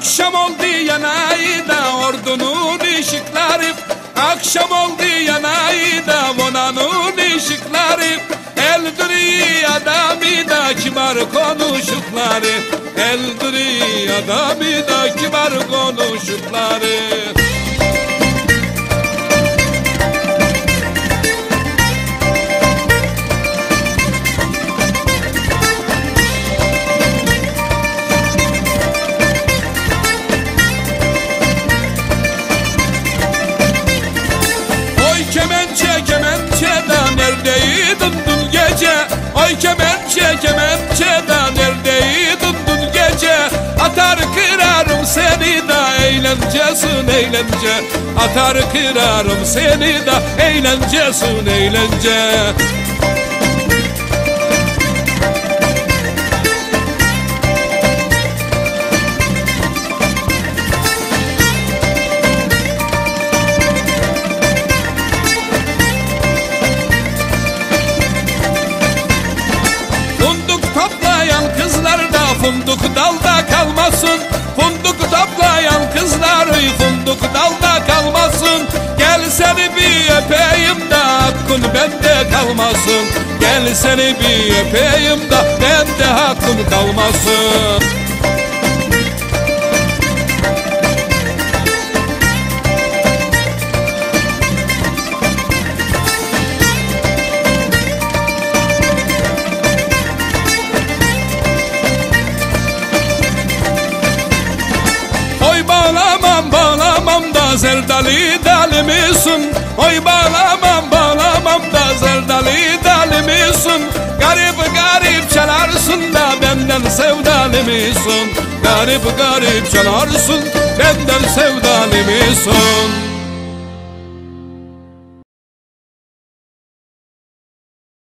Akşam oldu yanayı da ordunun ışıkları. Akşam oldu yanayı da vonanın ışıkları. Eldiri adamı da kibar konuşukları. Eldiri adamı da kibar konuşukları Oy kemençe kemençe da neredeydin dün gece? Atar kırarım seni da eğlencesin eğlence. Atar kırarım seni da eğlencesin eğlence toplayan kızlar da funduk dalda kalmasın. Funduk toplayan kızlar funduk dalda kalmasın. Gel seni bir öpeyim de hakkın bende kalmasın. Gel seni bir öpeyim de bende hakkım kalmasın da zerdali dali misin? Oy bağlamam bağlamam da zerdali dali misin? Garip garip çalarsın da benden sevdalı mısın? Garip garip çalarsın benden sevdalı mısın?